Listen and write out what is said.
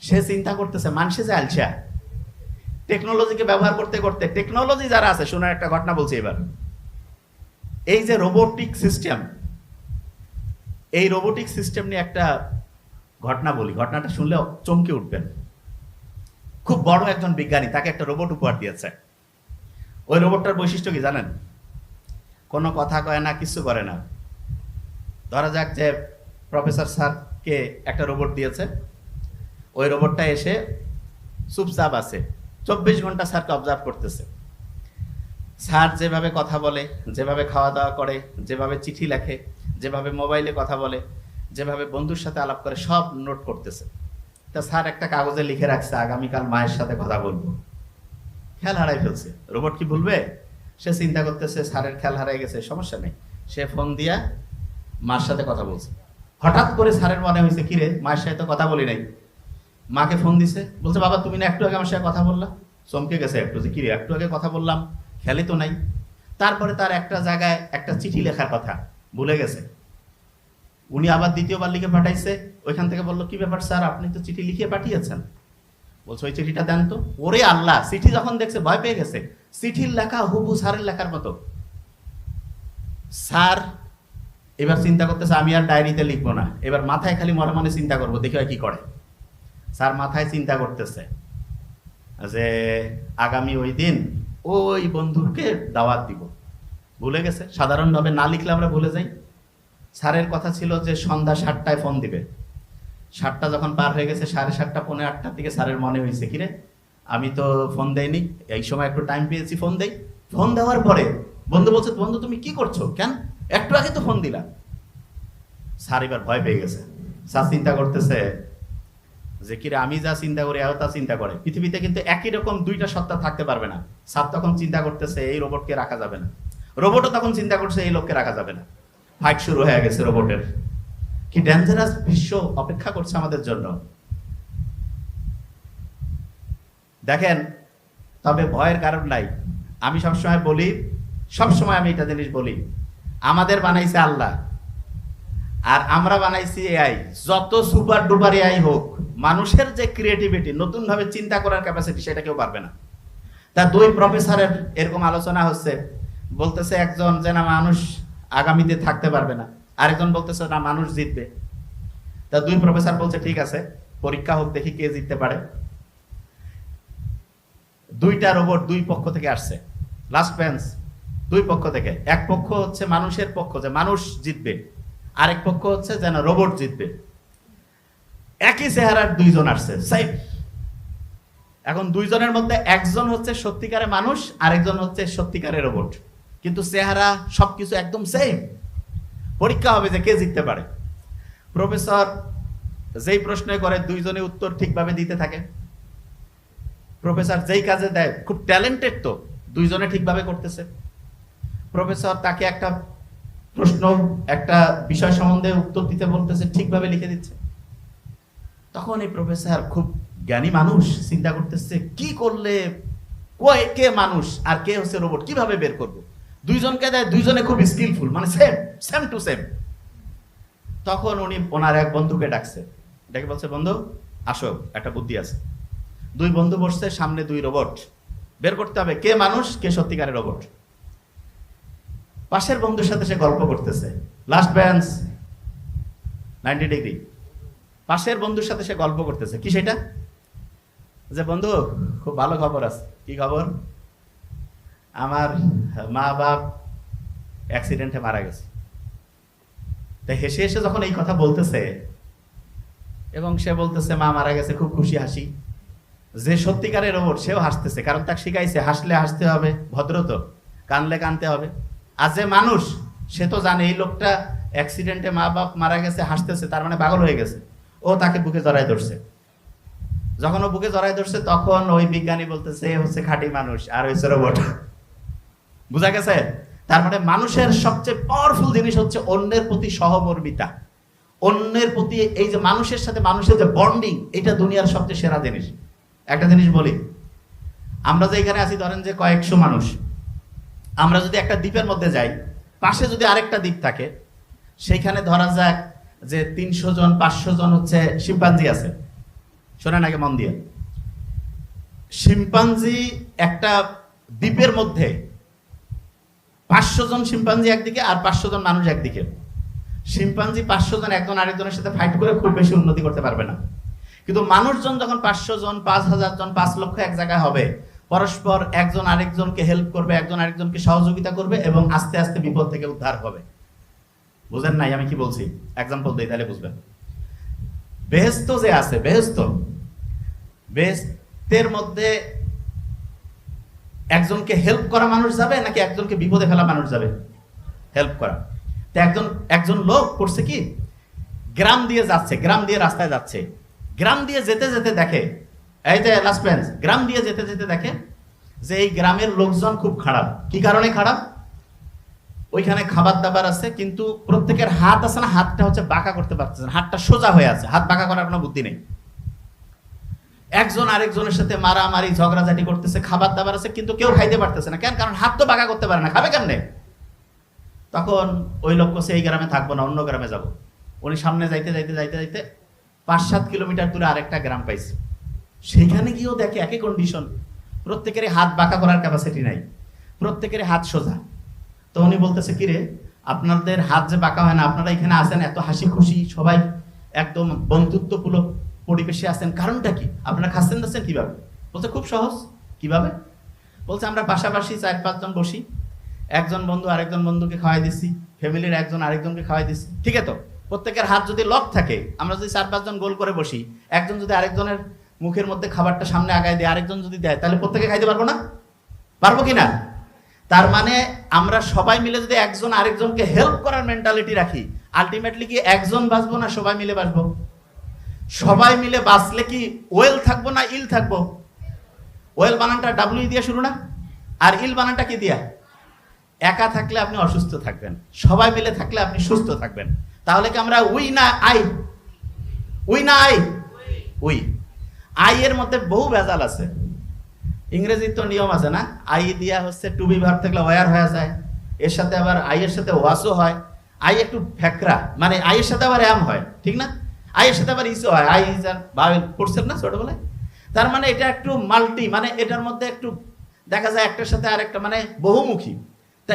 সে চিন্তা করতেছে মানুষে যে আলসা। টেকনোলজিকে ব্যবহার করতে করতে, টেকনোলজি যারা আছে শোনার একটা ঘটনা বলছি এবার। এই যে রোবোটিক সিস্টেম এই রোবোটিক সিস্টেম নিয়ে একটা ঘটনা বলি। ঘটনাটা শুনলে চমকে উঠবেন। খুব বড় একজন বিজ্ঞানী, তাকে একটা রোবট উপহার দিয়েছে। ওই রোবটটার বৈশিষ্ট্য কি জানেন? কোনো কথা কয় না, কিছু করে না। ধরা যাক যে প্রফেসর স্যারকে একটা রোবট দিয়েছে। ওই রোবটটা এসে চুপচাপ আছে। চব্বিশ ঘণ্টা স্যারকে অবজার্ভ করতেছে। স্যার যেভাবে কথা বলে, যেভাবে খাওয়া দাওয়া করে, যেভাবে চিঠি লেখে, যেভাবে মোবাইলে কথা বলে, যেভাবে বন্ধুর সাথে আলাপ করে, সব নোট করতেছে। তা স্যার একটা কাগজে লিখে রাখছে, আগামীকাল মায়ের সাথে কথা বলব। খেয়াল হারাই ফেলছে। রোবট কি ভুলবে সে চিন্তা করতেছে, স্যারের খেয়াল হারাই গেছে, সমস্যা নেই। সে ফোন দিয়া মার সাথে কথা বলছে। হঠাৎ করে স্যারের মনে হয়েছে, কিরে, মায়ের সাথে তো কথা বলি নাই। মাকে ফোন দিছে, বলছে, বাবা, তুমি না একটু আগে আমার সাথে কথা বললা? চমকে গেছে একটু যে, কিরে, একটু আগে কথা বললাম, খেলে তো নাই। তারপরে তার একটা জায়গায় একটা চিঠি লেখার কথা ভুলে গেছে। উনি আবার দ্বিতীয়বার লিখে পাঠাইছে, ওইখান থেকে বলল, কি ব্যাপার স্যার, আপনি তো চিঠি লিখে পাঠিয়েছেন? বলছে, ওই চিঠিটা দেন তো। ওরে আল্লাহ, চিঠি যখন দেখছে, ভয় পেয়ে গেছে। চিঠির লেখা হুবু স্যারের লেখার মতো। স্যার এবার চিন্তা করতেছে, আমি আর ডায়েরিতে লিখব না। এবার মাথায় খালি মনে মনে চিন্তা করব, দেখি কি করে। স্যার মাথায় চিন্তা করতেছে যে আগামী ওই দিন ওই বন্ধুকে দাওয়াত দিব। ভুলে গেছে? সাধারণভাবে না লিখলে আমরা ভুলে যাই। স্যারের কথা ছিল যে সন্ধ্যা সাতটায় ফোন দিবে। সাতটা যখন পার হয়ে গেছে, সাড়ে সাতটা, পৌনে আটটার দিকে স্যারের মনে হয়েছে কিরে, আমি তো ফোন দেইনি, এই সময় একটু টাইম পেয়েছি ফোন দেই। ফোন দেওয়ার পরে বন্ধু বলছে, বন্ধু, তুমি কি করছ? কেন? একটু আগে তো ফোন দিলা স্যার, এবার ভয় পেয়ে গেছে। স্যার, চিন্তা করতেছে যে, কিরে, আমি যা চিন্তা করি, এও তা চিন্তা করে। পৃথিবীতে কিন্তু একই রকম দুইটা সত্তা থাকতে পারবে না। স্যার তখন চিন্তা করতেছে, এই রোবটকে রাখা যাবে না। রোবটও তখন চিন্তা করছে, এই লোককে রাখা যাবে না। ফাইট শুরু হয়ে গেছে রোবটের কি ডেঞ্জারাস বিশ্ব অপেক্ষা করছে আমাদের জন্য। দেখেন, তবে ভয়ের কারণ নাই। আমি সবসময় বলি সবসময় আমি এটা জিনিস বলি, আমাদের বানাইছে আল্লাহ, আর আমরা বানাইছি এআই যত সুপার ডুপার এআই হোক, মানুষের যে ক্রিয়েটিভিটি নতুন ভাবে চিন্তা করার ক্যাপাসিটি সেটা কেউ পারবে না। তা দুই প্রফেসরের এরকম আলোচনা হচ্ছে, বলতেছে একজন যে না, মানুষ আগামীতে থাকতে পারবে না। আরেকজন বলতেছে না, মানুষ জিতবে। তা দুই প্রফেসর বলছে, ঠিক আছে, পরীক্ষা হোক, দেখি কে জিততে পারে। দুইটা রোবট দুই পক্ষ থেকে আসছে। লাস্ট বেঞ্চ দুই পক্ষ থেকে। এক পক্ষ হচ্ছে মানুষের পক্ষ, যে মানুষ জিতবে। আরেক পক্ষ হচ্ছে যেন রোবট জিতবে। একই চেহারার দুইজন আসছে সেম এখন দুইজনের মধ্যে একজন হচ্ছে সত্যিকারের মানুষ, আরেকজন হচ্ছে সত্যিকারের রোবট। কিন্তু চেহারা সবকিছু একদম সেম পরীক্ষা হবে যে কে জিততে পারে। প্রফেসর যেই প্রশ্ন করে, দুইজনে উত্তর ঠিকভাবে দিতে থাকে। প্রফেসর যেই কাজে দেয়, খুব ট্যালেন্টেড তো, দুইজনে ঠিকভাবে করতেছে। প্রফেসর তাকে একটা প্রশ্ন, একটা বিষয় সম্বন্ধে উত্তর দিতে বলতেছে, ঠিকভাবে লিখে দিচ্ছে। তখন এই প্রফেসর খুব জ্ঞানী মানুষ, চিন্তা করতেছে, কি করলে কে মানুষ আর কে হচ্ছে রোবট কীভাবে বের করব? দুইজনকে দেয়, দুইজনে খুব স্কিলফুল মানে সেম সেম টু সেম তখন উনি ওনার এক বন্ধুকে ডাকছে। ডেকে বলছে, বন্ধু, আসো, একটা বুদ্ধি আছে। দুই বন্ধু বসছে, সামনে দুই রোবট বের করতে হবে, কে মানুষ, কে সত্যিকারের রোবট পাশের বন্ধুর সাথে সে গল্প করতেছে। লাস্ট ব্যান্স নাইনটি ডিগ্রি পাশের বন্ধুর সাথে সে গল্প করতেছে। কি সেটা? যে বন্ধু, খুব ভালো খবর আছে। কি খবর? আমার মা বাপ অ্যাক্সিডেন্টে মারা গেছে। তাই হেসে হেসে যখন এই কথা বলতেছে, এবং সে বলতেছে, মা মারা গেছে, খুব খুশি হাসি। যে সত্যিকারের রোবট সেও হাসতেছে, কারণ তাকে শিখাইছে, হাসলে হাসতে হবে, ভদ্র তো, কানলে কানতে হবে। আর যে মানুষ, সে তো জানে এই লোকটা অ্যাক্সিডেন্টে মা বাপ মারা গেছে, হাসতেছে, তার মানে পাগল হয়ে গেছে। ও তাকে বুকে জড়াই ধরছে। যখন ও বুকে জড়াই ধরছে, তখন ওই বিজ্ঞানী বলতেছে হচ্ছে খাঁটি মানুষ, আর হচ্ছে রোবট বুঝা গেছে? তার মানে মানুষের সবচেয়ে পাওয়ারফুল জিনিস হচ্ছে অন্যের প্রতি সহমর্মিতা। অন্যের প্রতি এই যে মানুষের সাথে মানুষের যে বন্ডিং এটা দুনিয়ার সবচেয়ে সেরা জিনিস। একটা জিনিস বলি। আমরা যে এখানে আছি, ধরেন যে কয়েকশো মানুষ। আমরা যদি একটা দ্বীপের মধ্যে যাই, পাশে যদি আরেকটা দ্বীপ থাকে, সেইখানে ধরা যাক যে তিনশো জন, পাঁচশো জন হচ্ছে শিম্পাঞ্জি আছে। শোনেন আগে মন দিয়ে। শিম্পাঞ্জি একটা দ্বীপের মধ্যে পাঁচশো জন শিম্পাঞ্জি একদিকে আর পাঁচশো জন মানুষ একদিকে। শিম্পাঞ্জি পাঁচশো জন একজন আরেকজনের সাথে ফাইট করে খুব বেশি উন্নতি করতে পারবে না। কিন্তু মানুষজন যখন পাঁচশো জন, পাঁচ হাজার জন, পাঁচ লক্ষ এক জায়গায় হবে পরস্পর একজন আরেকজনকে হেল্প করবে, একজন আরেকজনকে সহযোগিতা করবে এবং আস্তে আস্তে বিপদ থেকে উদ্ধার হবে। বুঝেন নাই, আমি কি বলছি? এক্সাম্পল দিই, তাহলে বুঝবেন। বেহেস্ত যে আছে, বেহেস্ত। বেহেস্তের মধ্যে একজনকে হেল্প করা মানুষ যাবে নাকি একজনকে বিপদে ফেলা মানুষ যাবে? হেল্প করা। তো একজন একজন লোক করছে কি? গ্রাম দিয়ে যাচ্ছে, গ্রাম দিয়ে রাস্তায় যাচ্ছে। গ্রাম দিয়ে যেতে যেতে দেখে এই যে বেঞ্চ গ্রাম দিয়ে যেতে যেতে দেখে যে এই গ্রামের লোকজন খুব খারাপ। কি কারণে খারাপ? ওইখানে খাবার দাবার আছে, কিন্তু প্রত্যেকের হাত আছে না, হাতটা হচ্ছে বাঁকা করতে পারতেছে হাতটা সোজা হয়ে আছে, হাত বাঁকা করার কোনো বুদ্ধি নেই। একজন আরেকজনের সাথে মারামারি, ঝগড়াঝাটি করতেছে খাবার দাবার আছে, কিন্তু কেউ খাইতে পারতেছে না। কেন? কারণ হাত তো বাঁকা করতে পারে না, খাবে কেমনে? তখন ওই লোক সেই গ্রামে থাকব না, অন্য গ্রামে যাব। উনি সামনে যাইতে যাইতে যাইতে যাইতে পাঁচ সাত কিলোমিটার দূরে আরেকটা গ্রাম পাইছে। সেখানে গিয়েও দেখে একই কন্ডিশন প্রত্যেকেরই হাত বাঁকা করার ক্যাপাসিটি নাই। প্রত্যেকেরই হাত সোজা। তো উনি বলতেছে, কিরে, আপনাদের হাত যে বাঁকা হয় না, আপনারা এখানে আসেন এত হাসি খুশি, সবাই একদম বন্ধুত্বপূর্ণ পরিবেশে আসেন কারণটা কি? আপনারা খাচ্ছেন, দাচ্ছেন কীভাবে? বলছে, খুব সহজ। কীভাবে? বলছে, আমরা পাশাপাশি চার পাঁচজন বসি। একজন বন্ধু আরেকজন বন্ধুকে খাওয়াই দিছি। ফ্যামিলির একজন আরেকজনকে খাওয়াই দিছি। ঠিক আছে? তো প্রত্যেকের হাত যদি লক থাকে, আমরা যদি চার পাঁচজন গোল করে বসি, একজন যদি আরেকজনের মুখের মধ্যে খাবারটা সামনে আগায় দেয়, আরেকজন যদি দেয়, তাহলে প্রত্যেকে খাইতে পারব না? পারব কি না? তার মানে আমরা সবাই মিলে যদি একজন আরেকজনকে হেল্প করার মেন্টালিটি রাখি আলটিমেটলি কি একজন বাঁচবো না সবাই মিলে বাঁচবো? সবাই মিলে বাঁচলে কি ওয়েল থাকব না ইল থাকব? ওয়েল বানানটা ডাব্লিউ দিয়ে শুরু না? আর ইল বানানটা কি দিয়া? একা থাকলে আপনি অসুস্থ থাকবেন, সবাই মিলে থাকলে আপনি সুস্থ থাকবেন। তাহলে কি আমরা উই না আই? উই না আই? উই। আই এর মধ্যে বহু ভেজাল আছে। ইংরেজির তো নিয়ম আছে না? আই দিয়া হচ্ছে টু বি ভার্ব থাকলে ওয়ার হয়ে যায়। এর সাথে আবার আই এর সাথে ওয়াসও হয়। আই একটু ফ্যাকরা মানে আই এর সাথে আবার এম হয়, ঠিক না? আই এর সাথে আবার ইসও হয়। আই আর বাবেল পড়ছেন না ছোটবেলায়? তার মানে এটা একটু মাল্টি মানে এটার মধ্যে একটু দেখা যায় একটার সাথে আরেকটা মানে বহুমুখী। তা